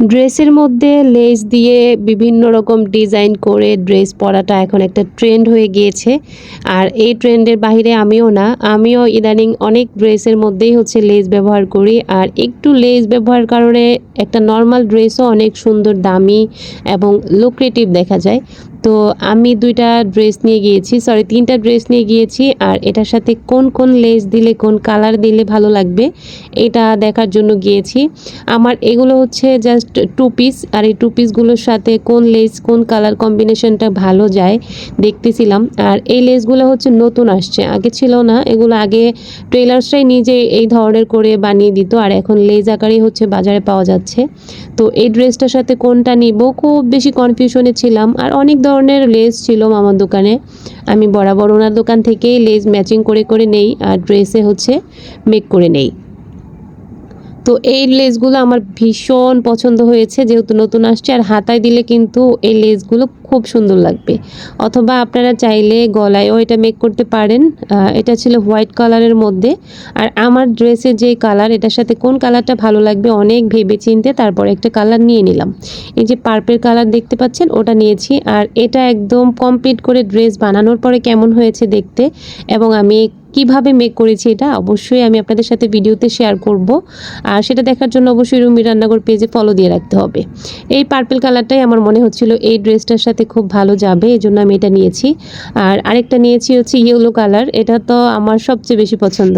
ড্রেসের মধ্যে লেস দিয়ে বিভিন্ন রকম ডিজাইন করে ড্রেস পরাটা এখন একটা ট্রেন্ড হয়ে গিয়েছে। আর এই ট্রেন্ডের বাহিরে আমিও না, আমিও ইদানিং অনেক ড্রেসের মধ্যেই হচ্ছে লেস ব্যবহার করি। আর একটু লেস ব্যবহার কারণে একটা নর্মাল ড্রেসও অনেক সুন্দর, দামি এবং লোক্রেটিভ দেখা যায়। তো আমি দুইটা ড্রেস নিয়ে গিয়েছি সরি তিনটা ড্রেস নিয়ে গিয়েছি, আর এটার সাথে কোন কোন লেস দিলে, কোন কালার দিলে ভালো লাগবে, এটা দেখার জন্য গিয়েছি। আমার এগুলো হচ্ছে জাস্ট টু পিস আর এই টু পিসগুলোর সাথে কোন লেস কোন কালার কম্বিনেশনটা ভালো যায়, দেখতেছিলাম। আর এই লেসগুলো হচ্ছে নতুন আসছে, আগে ছিল না, এগুলো আগে টেলার্সরাই নিজে এই ধরনের করে বানিয়ে দিত, আর এখন লেজ আকারেই হচ্ছে বাজারে পাওয়া যাচ্ছে। তো এই ড্রেসটার সাথে কোনটা নিব, খুব বেশি কনফিউশনে ছিলাম, আর অনেক ধরনের লেস ছিল মামার দোকানে। আমি বরাবর ওনার দোকান থেকেই লেস ম্যাচিং করে করে নেই আর ড্রেসে হচ্ছে মেক করে নেই। তো এই লেসগুলো আমার ভীষণ পছন্দ হয়েছে, যেহেতু নতুন আসছে। আর হাতায় দিলে কিন্তু এই লেসগুলো খুব সুন্দর লাগবে। অথবা আপনারা চাইলে গলায়ও এটা মেক করতে পারেন। এটা ছিল হোয়াইট কালারের মধ্যে। আর আমার ড্রেসের যে কালার এটার সাথে কোন কালারটা ভালো লাগবে অনেক ভেবে চিনতে তারপর একটা কালার নিয়ে নিলাম। এই যে পার্পেল কালার দেখতে পাচ্ছেন, ওটা নিয়েছি। আর এটা একদম কমপ্লিট করে ড্রেস বানানোর পরে কেমন হয়েছে দেখতে। এবং আমি কীভাবে মেক করেছি এটা অবশ্যই আমি আপনাদের সাথে ভিডিওতে শেয়ার করব। আর সেটা দেখার জন্য অবশ্যই রুমি রান্নাঘর পেজে ফলো দিয়ে রাখতে হবে। এই পার্পেল কালারটাই আমার মনে হচ্ছিল এই ড্রেসটার সাথে খুব ভালো যাবে এই জন্য আমি এটা নিয়েছি। আর আরেকটা নিয়েছি হচ্ছে ইয়েলো কালার এটা তো আমার সবচেয়ে বেশি পছন্দ।